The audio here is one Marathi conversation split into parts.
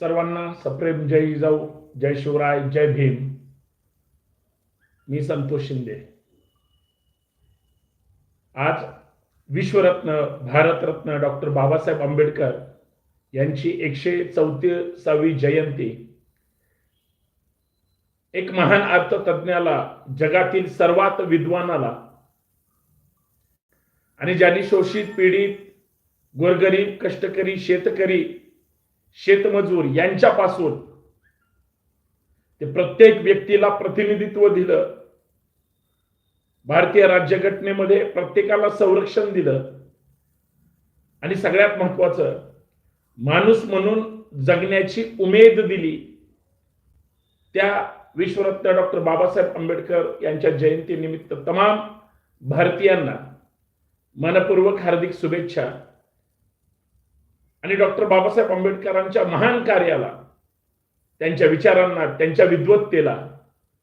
सर्वांना सप्रेम जय जिजाऊ जय शिवराय जय भीम. मी संतोष शिंदे. आज विश्वरत्न भारतरत्न डॉक्टर बाबासाहेब आंबेडकर यांची एकशे चौतीसावी जयंती. एक महान अर्थतज्ञाला जगातील सर्वात विद्वानाला आणि ज्यांनी शोषित पीडित गोरगरीब कष्टकरी शेतकरी शेतमजूर यांच्यापासून ते प्रत्येक व्यक्तीला प्रतिनिधित्व दिलं. भारतीय राज्यघटनेमध्ये प्रत्येकाला संरक्षण दिलं. आणि सगळ्यात महत्वाचं माणूस म्हणून जगण्याची उमेद दिली. त्या विश्वरत्न डॉक्टर बाबासाहेब आंबेडकर यांच्या जयंतीनिमित्त तमाम भारतीयांना मनपूर्वक हार्दिक शुभेच्छा. आणि डॉक्टर बाबासाहेब आंबेडकरांच्या महान कार्याला त्यांच्या विचारांना त्यांच्या विद्वत्तेला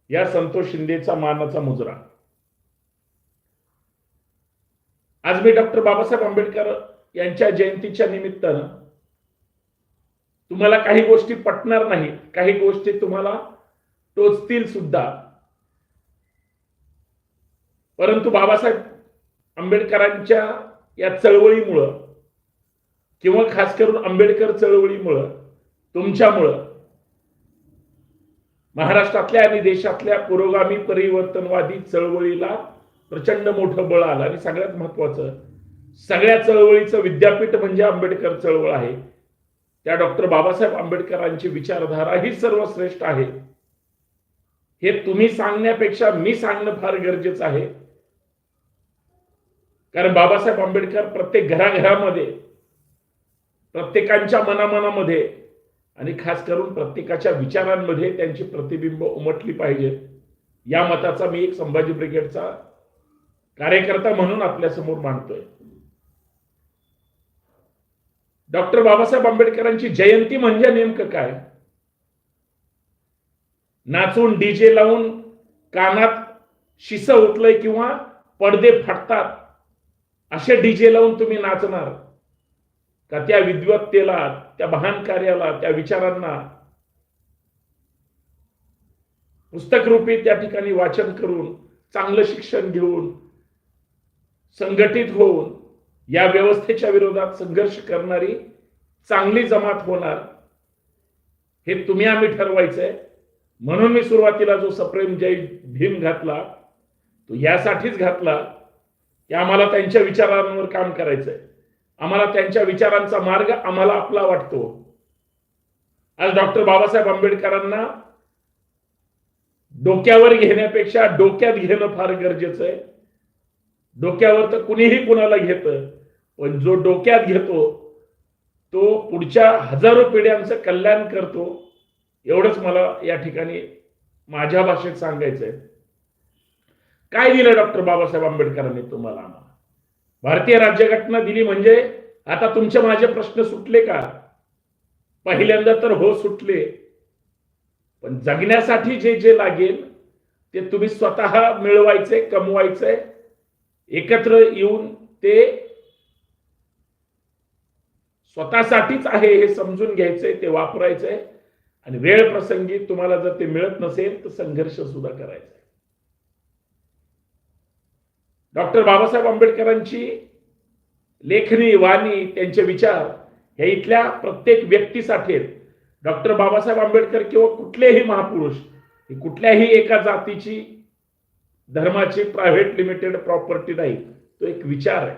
या संतोष शिंदेचा मानाचा मुजरा. आज मी डॉक्टर बाबासाहेब आंबेडकर यांच्या जयंतीच्या निमित्तानं तुम्हाला काही गोष्टी पटणार नाहीत काही गोष्टी तुम्हाला टोचतील सुद्धा. परंतु बाबासाहेब आंबेडकरांच्या या चळवळीमुळं किंवा खास करून आंबेडकर चळवळीमुळं तुमच्यामुळं महाराष्ट्रातल्या आणि देशातल्या पुरोगामी परिवर्तनवादी चळवळीला प्रचंड मोठं बळ आलं. आणि सगळ्यात महत्वाचं सगळ्या चळवळीचं विद्यापीठ म्हणजे आंबेडकर चळवळ आहे. त्या डॉक्टर बाबासाहेब आंबेडकरांची विचारधारा ही सर्वश्रेष्ठ आहे. हे तुम्ही सांगण्यापेक्षा मी सांगणं फार गरजेचं आहे. कारण बाबासाहेब आंबेडकर प्रत्येक घराघरामध्ये प्रत्येकांच्या मनामनामध्ये आणि खास करून प्रत्येकाच्या विचारांमध्ये त्यांची प्रतिबिंब उमटली पाहिजेत या मताचा मी एक संभाजी ब्रिगेडचा कार्यकर्ता म्हणून आपल्यासमोर मांडतोय. डॉक्टर बाबासाहेब आंबेडकरांची जयंती म्हणजे नेमकं काय? नाचून डीजे लावून कानात शिस उठलंय किंवा पडदे फाटतात असे डीजे लावून तुम्ही नाचणार? का त्या विद्वत्तेला त्या महान कार्याला त्या विचारांना पुस्तक रूपी त्या ठिकाणी वाचन करून चांगलं शिक्षण घेऊन संघटित होऊन या व्यवस्थेच्या विरोधात संघर्ष करणारी चांगली जमात होणार हे तुम्ही आम्ही ठरवायचंय. म्हणून मी सुरुवातीला जो सप्रेम जय भीम घातला तो यासाठीच घातला की आम्हाला त्यांच्या विचारांवर काम करायचंय. आम्हाला त्यांच्या विचारांचा मार्ग आम्हाला आपला वाटतो. आज डॉक्टर बाबासाहेब आंबेडकरांना डोक्यावर घेण्यापेक्षा डोक्यात घेणं फार गरजेचं आहे. डोक्यावर तर कुणीही कुणाला घेत पण जो डोक्यात घेतो तो पुढच्या हजारो पिढ्यांचं कल्याण करतो एवढंच मला या ठिकाणी माझ्या भाषेत सांगायचंय. काय दिलं डॉक्टर बाबासाहेब आंबेडकरांनी तुम्हाला? आम्हाला भारतीय राज्यघटना दिली म्हणजे आता तुमचे माझे प्रश्न सुटले का? पहिल्यांदा तर हो सुटले. पण जगण्यासाठी जे जे लागेल ते तुम्ही स्वतः मिळवायचे कमवायचे एकत्र येऊन ते स्वतःसाठीच आहे हे समजून घ्यायचंय ते वापरायचंय आणि वेळ प्रसंगी तुम्हाला जर ते मिळत नसेल तर संघर्ष सुद्धा करायचा. डॉक्टर बाबासाहेब आंबेडकरांची लेखणी वाणी त्यांचे विचार हे इथल्या प्रत्येक व्यक्तीसाठी डॉक्टर बाबासाहेब आंबेडकर किंवा कुठलेही महापुरुष कुठल्याही एका जातीची धर्माची प्रायव्हेट लिमिटेड प्रॉपर्टी नाही. तो एक विचार आहे.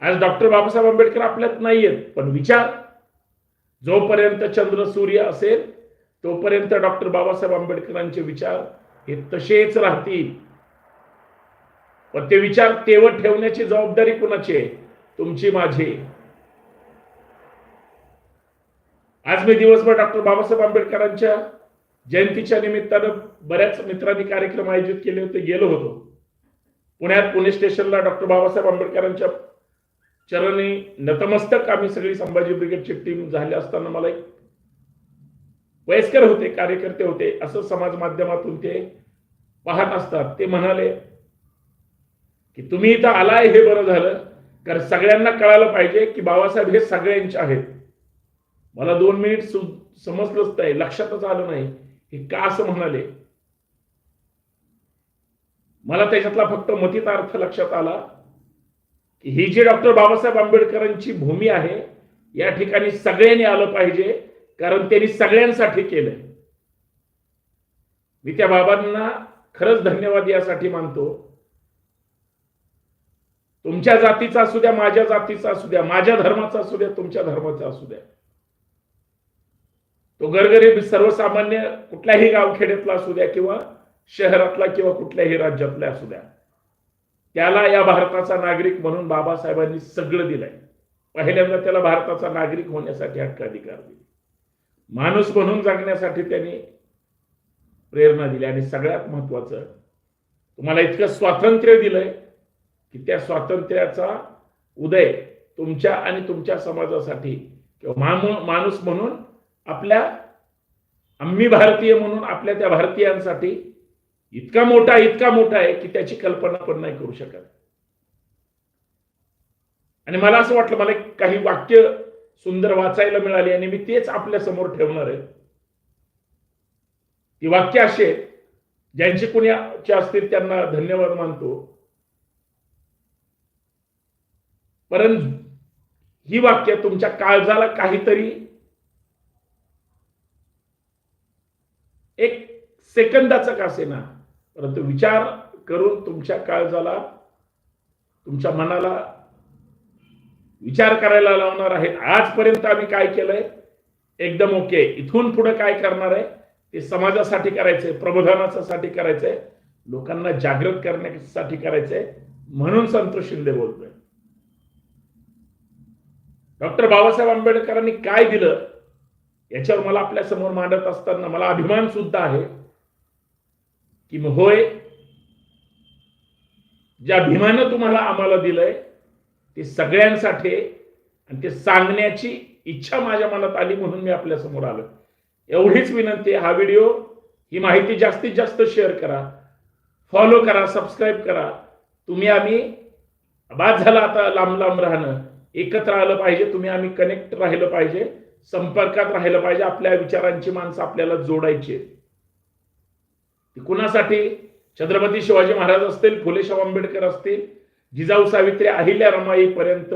आज डॉक्टर बाबासाहेब आंबेडकर आपल्यात नाहीयेत पण विचार. जोपर्यंत चंद्र सूर्य असेल तोपर्यंत डॉक्टर बाबासाहेब आंबेडकरांचे विचार हे तसेच राहतील. पण ते विचार तेवत ठेवण्याची जबाबदारी कुणाची आहे? तुमची माझी. आज मी दिवसभर डॉक्टर बाबासाहेब आंबेडकरांच्या जयंतीच्या निमित्तानं बऱ्याच मित्रांनी कार्यक्रम आयोजित केले होते गेलो होतो. पुण्यात पुणे स्टेशनला डॉक्टर बाबासाहेब आंबेडकरांच्या चरणी नतमस्तक आम्ही सगळी संभाजी ब्रिगेडची टीम झाली असताना मला एक वयस्कर होते कार्यकर्ते होते असं समाज माध्यमातून ते पाहत असतात. ते म्हणाले की तुम्ही इथं आलाय हे बरं झालं कारण सगळ्यांना कळायला पाहिजे की बाबासाहेब हे सगळ्यांचे आहेत. मला दोन मिनिट समजलंच नाही लक्षातच आलं नाही हे का असं म्हणाले? मला त्याच्यातला फक्त मतीचा अर्थ लक्षात आला की ही जी डॉक्टर बाबासाहेब आंबेडकरांची भूमी आहे या ठिकाणी सगळ्यांनी आलं पाहिजे कारण त्यांनी सगळ्यांसाठी केलंय. मी त्या बाबांना खरंच धन्यवाद यासाठी मानतो. तुमच्या जातीचा असू द्या माझ्या जातीचा असू द्या माझ्या धर्माचा असू द्या तुमच्या धर्माचा असू द्या. तो गरगरीब सर्वसामान्य कुठल्याही गावखेड्यातला असू द्या किंवा शहरातला किंवा कुठल्याही राज्यातला असू द्या. त्याला या भारताचा नागरिक म्हणून बाबासाहेबांनी सगळं दिलंय. पहिल्यांदा त्याला भारताचा नागरिक होण्यासाठी हक्काधिकार दिले. माणूस म्हणून जगण्यासाठी त्यांनी प्रेरणा दिली आणि सगळ्यात महत्वाचं तुम्हाला इतकं स्वातंत्र्य दिलंय की त्या स्वातंत्र्याचा उदय तुमच्या आणि तुमच्या समाजासाठी किंवा माणूस म्हणून आपल्या आम्ही भारतीय म्हणून आपल्या त्या भारतीयांसाठी इतका मोठा इतका मोठा आहे की त्याची कल्पना पण नाही करू शकत. आणि मला असं वाटलं मला काही वाक्य सुंदर वाचायला मिळाली आणि मी तेच आपल्यासमोर ठेवणार आहे. ती वाक्य अशी आहेत ज्यांची कुणी असतील त्यांना धन्यवाद मानतो. परंतु ही वाक्य तुमच्या काळजाला काहीतरी एक सेकंदाचं का असेना परंतु विचार करून तुमच्या काळजाला तुमच्या मनाला विचार करायला लावणार आहे आजपर्यंत आम्ही काय केलंय? एकदम ओके. इथून पुढे काय करणार आहे? ते समाजासाठी करायचंय प्रबोधनासाठी करायचंय लोकांना जागृत करण्यासाठी करायचंय. म्हणून संतोष शिंदे बोलतोय. डॉक्टर बाबासाहेब आंबेडकरांनी काय दिलं याच्यावर मला आपल्यासमोर मांडत असताना मला अभिमान सुद्धा आहे की मग होय ज्या अभिमान तुम्हाला आम्हाला दिलंय ते सगळ्यांसाठी आणि ते सांगण्याची इच्छा माझ्या मनात आली म्हणून मी आपल्यासमोर आलो. एवढीच विनंती हा व्हिडिओ. ही माहिती जास्तीत जास्त शेअर करा फॉलो करा सबस्क्राईब करा. तुम्ही आम्ही बाद झाला आता लांब लांब राहणं. एकत्र आलं पाहिजे तुम्ही आम्ही कनेक्ट राहिलं पाहिजे संपर्कात राहिलं पाहिजे आपल्या विचारांची माणसं आपल्याला जोडायची आहेत. कुणासाठी? छत्रपती शिवाजी महाराज असतील फुले शाहू आंबेडकर असतील जिजाऊ सावित्री अहिल्या रमाईपर्यंत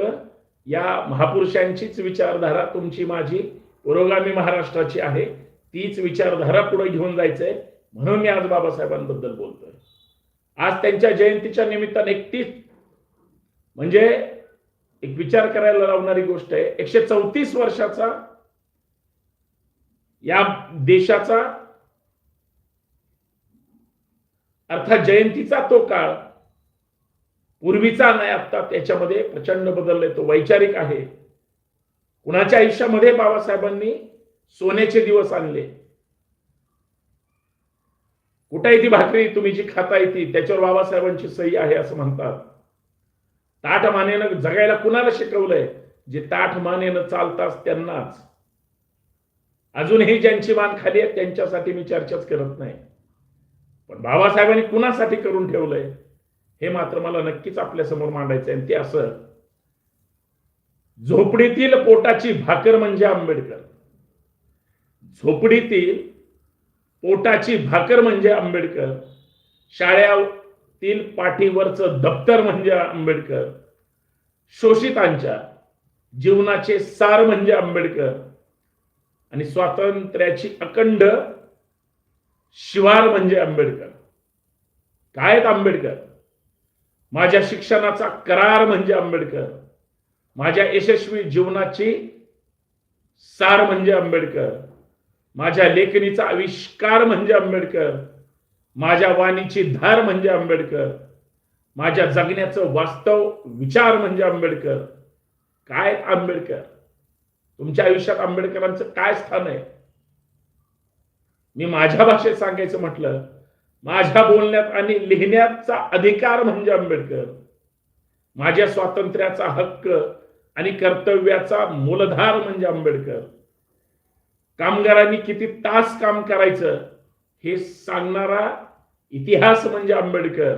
या महापुरुषांचीच विचारधारा तुमची माझी पुरोगामी महाराष्ट्राची आहे. तीच विचारधारा पुढे घेऊन जायचंय. म्हणून मी आज बाबासाहेबांबद्दल बोलतोय. आज त्यांच्या जयंतीच्या निमित्ताने एकतीस म्हणजे एक विचार करायला लावणारी गोष्ट आहे. एकशे चौतीस वर्षाचा या देशाचा अर्थात जयंतीचा तो काळ पूर्वीचा नाही आता त्याच्यामध्ये प्रचंड बदललाय. तो वैचारिक आहे. कुणाच्या आयुष्यामध्ये बाबासाहेबांनी सोन्याचे दिवस आणले? कुठे ती भाकरी? तुम्ही जी खाता येते त्याच्यावर बाबासाहेबांची सही आहे असं म्हणतात. ताठ मानेनं जगायला कुणाला शिकवलंय? जे ताठ मानेनं चालतात त्यांनाच. अजूनही ज्यांची मान खाली आहे त्यांच्यासाठी मी चर्चाच करत नाही. पण बाबासाहेबांनी कुणासाठी करून ठेवलंय? हे मात्र मला नक्कीच आपल्यासमोर मांडायचं आहे आणि ते असं झोपडीतील पोटाची भाकर म्हणजे आंबेडकर. झोपडीतील पोटाची भाकर म्हणजे आंबेडकर. तील पाठीवरचं दप्तर म्हणजे आंबेडकर शोषितांच्या जीवनाचे सार म्हणजे आंबेडकर आणि स्वातंत्र्याची अखंड शिवार म्हणजे आंबेडकर. काय आहेत आंबेडकर? माझ्या शिक्षणाचा करार म्हणजे आंबेडकर. माझ्या यशस्वी जीवनाची सार म्हणजे आंबेडकर. माझ्या लेखणीचा आविष्कार म्हणजे आंबेडकर. माझ्या वाणीची धार म्हणजे आंबेडकर. माझ्या जगण्याचं वास्तव विचार म्हणजे आंबेडकर. काय आंबेडकर? तुमच्या आयुष्यात आंबेडकरांचं काय स्थान आहे? मी माझ्या भाषेत सांगायचं म्हटलं माझ्या बोलण्यात आणि लिहिण्याचा अधिकार म्हणजे आंबेडकर. माझ्या स्वातंत्र्याचा हक्क आणि कर्तव्याचा मूलधार म्हणजे आंबेडकर. कामगारांनी किती तास काम करायचं हे सांगणारा इतिहास म्हणजे आंबेडकर.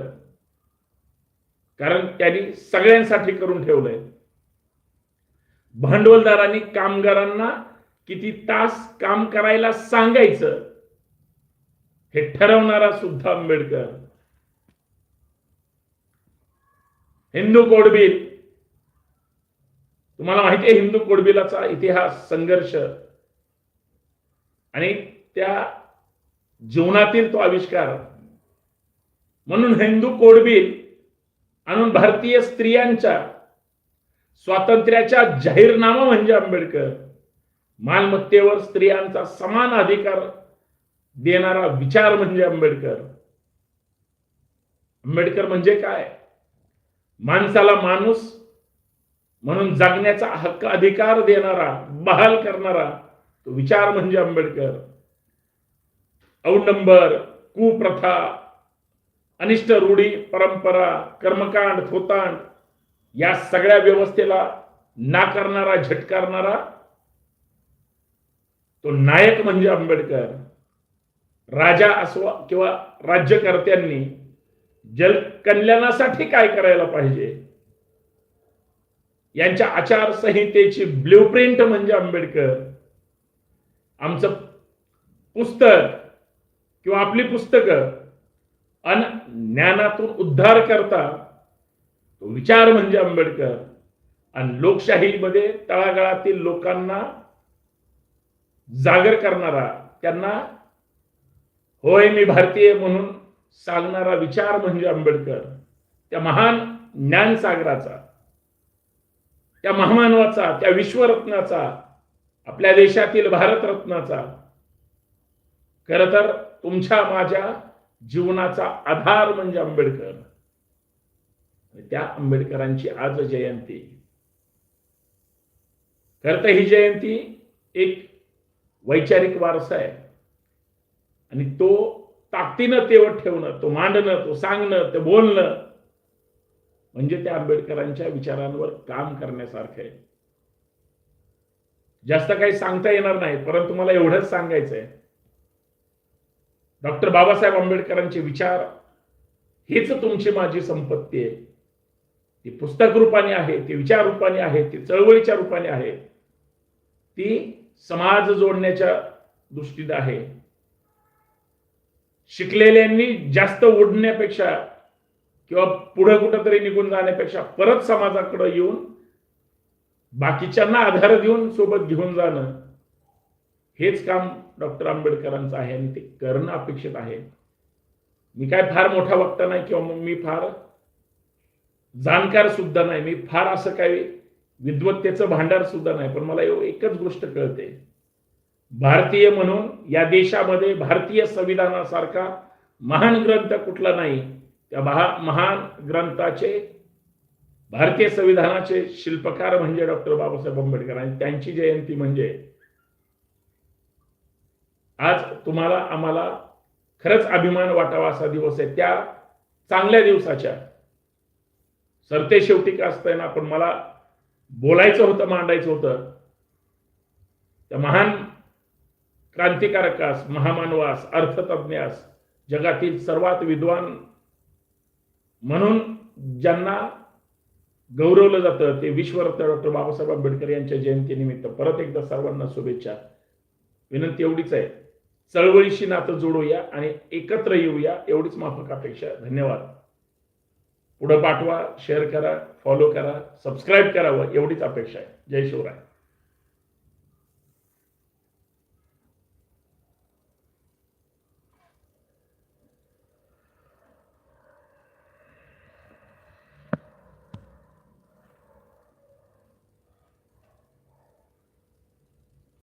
कारण त्यांनी सगळ्यांसाठी करून ठेवलंय. भांडवलदारांनी कामगारांना किती तास काम करायला सांगायचं हे ठरवणारा सुद्धा आंबेडकर. हिंदू कोडबील. तुम्हाला माहिती आहे हिंदू कोडबिलाचा इतिहास संघर्ष. आणि त्या जीवनातील तो आविष्कार. म्हणून हिंदू कोडबिल आणून भारतीय स्त्रियांच्या स्वातंत्र्याच्या जाहीरनामा म्हणजे आंबेडकर मालमत्तेवर स्त्रियांचा समान अधिकार देणारा विचार म्हणजे आंबेडकर. आंबेडकर म्हणजे काय? माणसाला माणूस म्हणून जगण्याचा हक्क अधिकार देणारा बहाल करणारा तो विचार म्हणजे आंबेडकर. अवडंबर कुप्रथा अनिष्ट रूढी परंपरा कर्मकांड थोतांड या सगळ्या व्यवस्थेला नाकारणारा झटकारणारा तो नायक म्हणजे आंबेडकर. राजा असो किंवा राज्यकर्त्यांनी जल कल्याणासाठी काय करायला पाहिजे? यांच्या आचारसंहितेची ब्ल्यूप्रिंट म्हणजे आंबेडकर. आमचं पुस्तक किंवा आपली पुस्तकं अन ज्ञानातून उद्धार करता तो विचार म्हणजे आंबेडकर. आणि लोकशाहीमध्ये तळागाळातील लोकांना जागर करणारा त्यांना होय मी भारतीय म्हणून सांगणारा विचार म्हणजे आंबेडकर. त्या महान ज्ञानसागराचा त्या महामानवाचा त्या विश्वरत्नाचा आपल्या देशातील भारतरत्नाचा. खर तर तुमच्या माझ्या जीवनाचा आधार म्हणजे आंबेडकर. त्या आंबेडकरांची आज जयंती. खर तर ही जयंती एक वैचारिक वारसा आहे. आणि तो ताकदीनं तेवत ठेवणं तो मांडणं तो सांगणं ते बोलणं म्हणजे त्या आंबेडकरांच्या विचारांवर काम करण्यासारखं आहे. जास्त काही सांगता येणार नाही परंतु मला एवढंच सांगायचं आहे डॉक्टर बाबासाहेब आंबेडकरांचे विचार हेच तुमची माझी संपत्ती आहे. ती पुस्तक रूपाने आहे ती विचार रूपाने आहे ती चळवळीच्या रूपाने आहे. ती समाज जोडण्याच्या दृष्टीने आहे. शिकलेल्यांनी जास्त ओढण्यापेक्षा किंवा पुढे कुठंतरी निघून जाण्यापेक्षा परत समाजाकडे येऊन बाकीच्यांना आधार देऊन सोबत घेऊन जाणं हेच काम डॉक्टर आंबेडकरांचं आहे आणि ते करणं अपेक्षित आहे. मी काय फार मोठा वक्ता नाही किंवा मग मी फार जाणकार सुद्धा नाही. मी फार असं काही विद्वत्तेचं भांडार सुद्धा नाही. पण मला एकच गोष्ट कळते. भारतीय म्हणून या देशामध्ये भारतीय संविधानासारखा महान ग्रंथ कुठला नाही? त्या महान ग्रंथाचे भारतीय संविधानाचे शिल्पकार म्हणजे डॉक्टर बाबासाहेब आंबेडकर. आणि त्यांची जयंती म्हणजे आज तुम्हाला आम्हाला खरंच अभिमान वाटावा असा दिवस आहे. त्या चांगल्या दिवसाच्या. सरते शेवटी का असतंय ना पण मला बोलायचं होतं मांडायचं होतं. त्या महान क्रांतिकारकास महामानवास अर्थतज्ञास जगातील सर्वात विद्वान म्हणून ज्यांना गौरवलं जातं ते विश्वरत्न डॉक्टर बाबासाहेब आंबेडकर यांच्या जयंतीनिमित्त. परत एकदा सर्वांना शुभेच्छा. विनंती एवढीच आहे. चळवळीशी नातं जोडूया आणि एकत्र येऊया. एवढीच माफक अपेक्षा धन्यवाद. पुढं पाठवा शेअर करा फॉलो करा सबस्क्राईब करावं एवढीच अपेक्षा आहे. जय शिवराय.